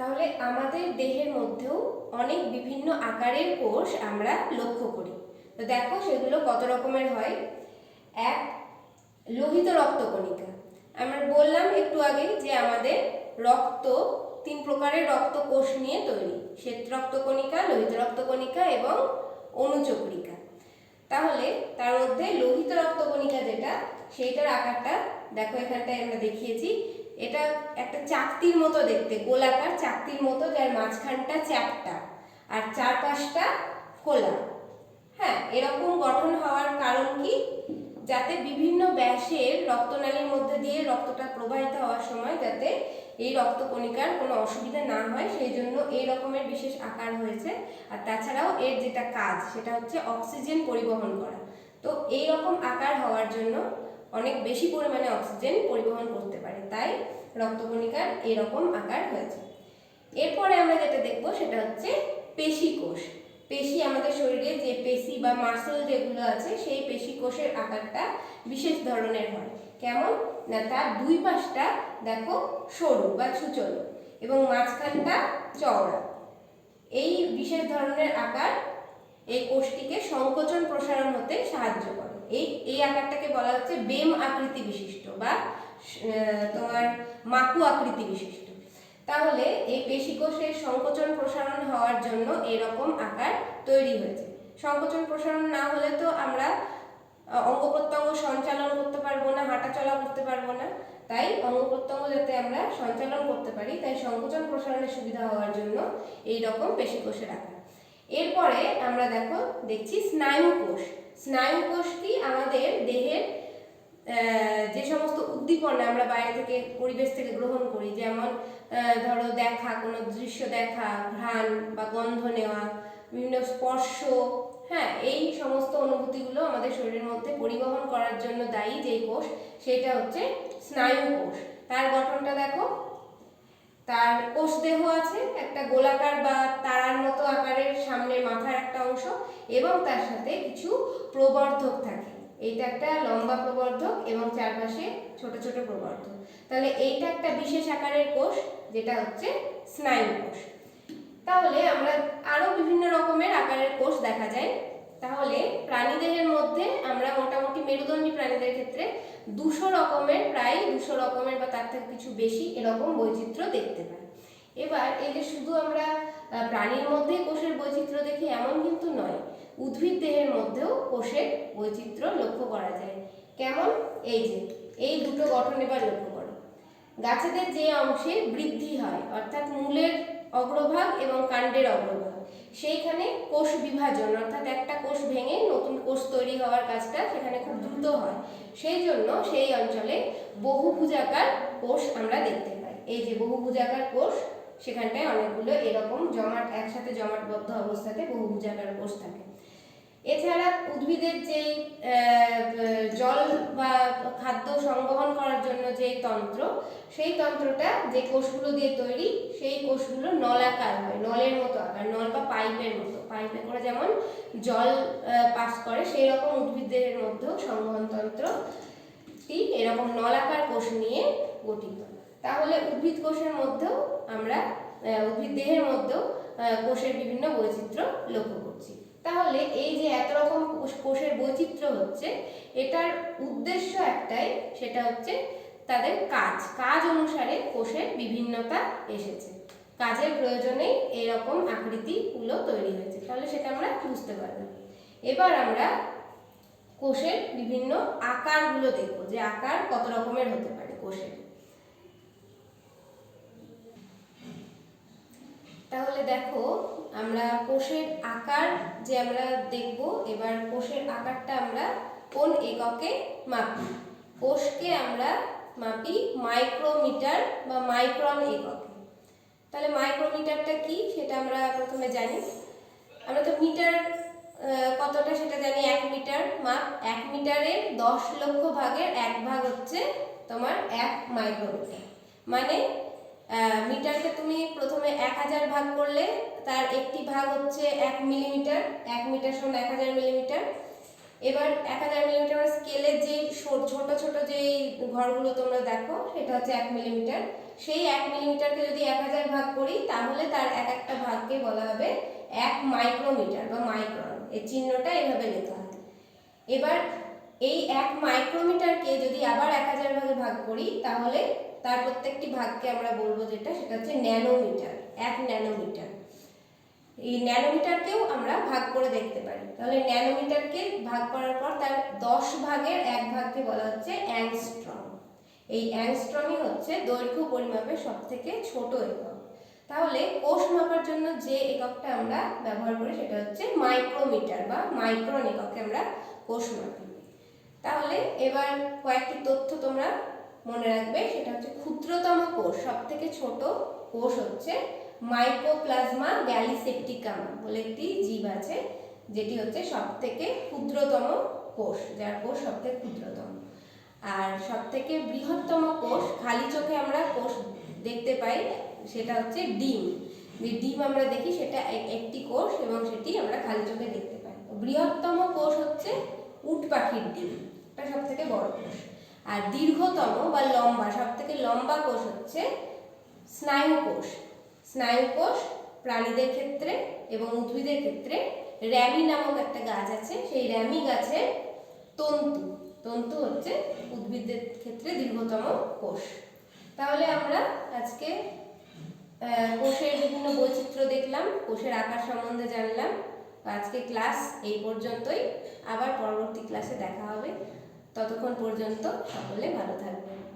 তাহলে আমাদের দেহের মধ্যেও অনেক বিভিন্ন আকারের কোষ আমরা লক্ষ্য করি। তো দেখো সেগুলো কত রকমের হয়? এক, লোহিত রক্তকণিকা আমরা বললাম একটু আগে যে আমাদের রক্ত তিন প্রকারের রক্ত কোষ নিয়ে তৈরি। শ্বেত রক্তকণিকা লোহিত রক্তকণিকা এবং অনুচক্রিকা। তাহলে তার মধ্যে লোহিত রক্তকণিকা যেটা, সেইটার আকারটা দেখো এখানটায় আমরা দেখিয়েছি। এটা একটা চাকতির মতো দেখতে, গোলাকার চাকতির মতো যার মাঝখানটা চ্যাপটা আর চারপাশটা খোলা। হ্যাঁ এরকম গঠন হওয়ার কারণ কি? যাতে বিভিন্ন ব্যাসের রক্তনালীর মধ্যে দিয়ে রক্তটা প্রবাহিত হওয়ার সময় যাতে এই রক্তকণিকার কোনো অসুবিধা না হয়, সেই জন্য এই রকমের বিশেষ আকার হয়েছে। আর তাছাড়াও এর যেটা কাজ, সেটা হচ্ছে অক্সিজেন পরিবহন করা। তো এই রকম আকার হওয়ার জন্য অনেক বেশি পরিমাণে অক্সিজেন পরিবহন করতে পারে। তাই রক্তকণিকার এরকম আকার হয়েছে। এরপরে আমরা যেটা দেখব সেটা হচ্ছে পেশি কোষ। পেশি আমাদের শরীরে যে পেশি বা মাসল যেগুলো আছে, সেই পেশি কোষের আকারটা বিশেষ ধরনের হয়। কেমন? না, তার দুই পাশটা দেখো সরু বা ছুচলো এবং মাঝখানটা চওড়া। এই বিশেষ ধরনের আকার এই কোষটিকে সংকোচন প্রসারণ হতে সাহায্য করে। এই এই আকারটাকে বলা হচ্ছে বেম আকৃতি বিশিষ্ট বা তোমার মাকু আকৃতি বিশিষ্ট। তাহলে এই পেশিকোষের সংকোচন প্রসারণ হওয়ার জন্য এরকম আকার তৈরি হয়েছে। সংকোচন প্রসারণ না হলে তো আমরা অঙ্গ প্রত্যঙ্গ সঞ্চালন করতে পারব না, হাঁটা চলা করতে পারব না। তাই অঙ্গ প্রত্যঙ্গ যাতে আমরা সঞ্চালন করতে পারি, তাই সংকোচন প্রসারণের সুবিধা হওয়ার জন্য এই রকম পেশিকোষের আকার। এরপরে আমরা দেখো, দেখছি স্নায়ু কোষ স্নায়ু কোষ কি আমাদের দেহের যে সমস্ত উদ্দীপনা আমরা বাইরে থেকে পরিবেশ থেকে গ্রহণ করি, যেমন ধরো দেখা, কোনো দৃশ্য দেখা, ঘ্রাণ বা গন্ধ নেওয়া, বিভিন্ন স্পর্শ হ্যাঁ এই সমস্ত অনুভূতিগুলো আমাদের শরীরের মধ্যে পরিবহন করার জন্য দায়ী যে কোষ, সেটা হচ্ছে স্নায়ু কোষ তার গঠনটা দেখো, তার কোষ দেহ আছে, একটা গোলাকার বা তারার মতো আকারের সামনে মাথার একটা অংশ এবং তার সাথে কিছু প্রবর্ধক থাকে। এইটা একটা লম্বা প্রবর্ধক এবং চারপাশে ছোট ছোট প্রবর্ধক। তাহলে এইটা একটা বিশেষ আকারের কোষ, যেটা হচ্ছে স্নায়ু কোষ। তাহলে আমরা আরও বিভিন্ন রকমের আকারের কোষ দেখা যায়। তাহলে প্রাণীদেহের মধ্যে আমরা মোটামুটি মেরুদণ্ডী প্রাণীদের ক্ষেত্রে দুশো রকমের, প্রায় দুশো রকমের বা তার থেকে কিছু বেশি এরকম বৈচিত্র্য দেখতে পাই। এবার এই যে শুধু আমরা প্রাণীর মধ্যে কোষের বৈচিত্র্য দেখি এমন কিন্তু নয়। উদ্ভিদ দেহের মধ্যেও কোষের বৈচিত্র্য লক্ষ্য করা যায়। কেমন? এই যে, এই দুটো গঠন এবার লক্ষ্য করো। গাছেদের যে অংশে বৃদ্ধি হয়, অর্থাৎ মূলের অগ্রভাগ এবং কাণ্ডের অগ্রভাগ, সেইখানে কোষ বিভাজন, অর্থাৎ একটা কোষ ভেঙে নতুন কোষ তৈরি হওয়ার কাজটা সেখানে খুব দ্রুত হয়। সেই জন্য সেই অঞ্চলে বহুভুজাকার কোষ আমরা দেখতে পাই। এই যে বহুভুজাকার কোষ সেখানটায় অনেকগুলো এরকম জমাট, একসাথে জমাটবদ্ধ অবস্থাতে বহুভুজাকার কোষ থাকে। এছাড়া উদ্ভিদের যেই জল বা খাদ্য সংবহন করার জন্য যে তন্ত্র, সেই তন্ত্রটা যে কোষগুলো দিয়ে তৈরি, সেই কোষগুলো নলাকার হয়, নলের মতো আকার, নল বা পাইপের মতো। পাইপে করে যেমন জল পাস করে সেই রকম উদ্ভিদের মধ্যেও সংবহন তন্ত্রটি এরকম নলাকার কোষ নিয়ে গঠিত। তাহলে উদ্ভিদ কোষের মধ্যেও আমরা উদ্ভিদ দেহের মধ্যেও কোষের বিভিন্ন বৈচিত্র্য লক্ষ্য করছি। তাহলে এই যে এত রকম কোষ- কোষের বৈচিত্র্য হচ্ছে, এটার উদ্দেশ্য একটাই, সেটা হচ্ছে তাদের কাজ। কাজ অনুসারে কোষের বিভিন্নতা এসেছে। কাজের প্রয়োজনেই এরকম আকৃতিগুলো তৈরি হয়েছে। তাহলে সেটা আমরা বুঝতে পারলাম। এবার আমরা কোষের বিভিন্ন আকারগুলো দেখব, যে আকার কত রকমের হতে পারে কোষের। তাহলে দেখো, আমরা কোষের আকার যে আমরা দেখব, এবার কোষের আকারটা আমরা কোন এককে মাপি? কোষকে আমরা মাপি মাইক্রোমিটার বা মাইক্রন এককে। তাহলে মাইক্রোমিটারটা কি? সেটা আমরা প্রথমে জানি। আমরা তো মিটার কতটা সেটা জানি? এক মিটার মাপ। এক মিটারের দশ লক্ষ ভাগের এক ভাগ হচ্ছে তোমার এক মাইক্রোমিটার। মানে মিটারকে তুমি প্রথমে এক হাজার ভাগ করলে, তার একটি ভাগ হচ্ছে এক মিলিমিটার এক মিটার সমান এক হাজার মিলিমিটার এবার এক হাজার মিলিমিটার স্কেলের যে ছোট ছোট যে ঘরগুলো তোমরা দেখো, সেটা হচ্ছে এক মিলিমিটার সেই এক মিলিমিটারকে যদি এক হাজার ভাগ করি, তাহলে তার এক একটা ভাগকে বলা হবে এক মাইক্রোমিটার বা মাইক্রন এই চিহ্নটা এভাবে লেখা হয়। এবার এই এক মাইক্রোমিটারকে যদি আবার এক হাজার ভাগে ভাগ করি, তাহলে তার প্রত্যেকটি ভাগকে আমরা বলব যেটা, সেটা হচ্ছে ন্যানোমিটার, এক ন্যানোমিটার। এই ন্যানোমিটারকেও আমরা ভাগ করে দেখতে পারি। তাহলে ন্যানোমিটারকে ভাগ করার পর তার দশ ভাগের এক ভাগকে বলা হচ্ছে অ্যাংস্ট্রম। এই অ্যাংস্ট্রমই হচ্ছে দৈর্ঘ্য পরিমাপের সব থেকে ছোট একক। তাহলে কোষ মাপার জন্য যে এককটা আমরা ব্যবহার করি, সেটা হচ্ছে মাইক্রোমিটার বা মাইক্রন এককে আমরা কোষ মাপি। তাহলে এবার কয়েকটি তথ্য তোমরা মনে রাখবে ক্ষুদ্রতম কোষ সব থেকে ছোট কোষ হচ্ছে মাইক্রোপ্লাজমা গ্যালিসেপ্টিকাম বলে একটি জীব আছে, যেটি হচ্ছে সব থেকে ক্ষুদ্রতম কোষ, যার কোষ সব থেকে ক্ষুদ্রতম। আর সব থেকে বৃহত্তম কোষ, খালি চোখে আমরা কোষ দেখতে পাই, সেটা হচ্ছে ডিম। যে ডিম আমরা দেখি, সেটা এক- একটি কোষ এবং সেটি আমরা খালি চোখে দেখতে পাই। বৃহত্তম কোষ হচ্ছে উট পাখির ডিম, এটা সব থেকে বড় কোষ। আর দীর্ঘতম বা লম্বা সব থেকে লম্বা কোষ হচ্ছে স্নায়ু কোষ। স্নায়ু কোষ প্রাণীদের ক্ষেত্রে এবং উদ্ভিদের ক্ষেত্রে র্যামি নামক একটা গাছ আছে, সেই র্যামি গাছের তন্তু। তন্তু হচ্ছে উদ্ভিদের ক্ষেত্রে দীর্ঘতম কোষ। তাহলে আমরা আজকে কোষের বিভিন্ন বৈচিত্র্য দেখলাম, কোষের আকার সম্বন্ধে জানলাম। আজকে ক্লাস এই পর্যন্তই। আবার পরবর্তী ক্লাসে দেখা হবে। ততক্ষণ পর্যন্ত সকলে ভালো থাকবেন।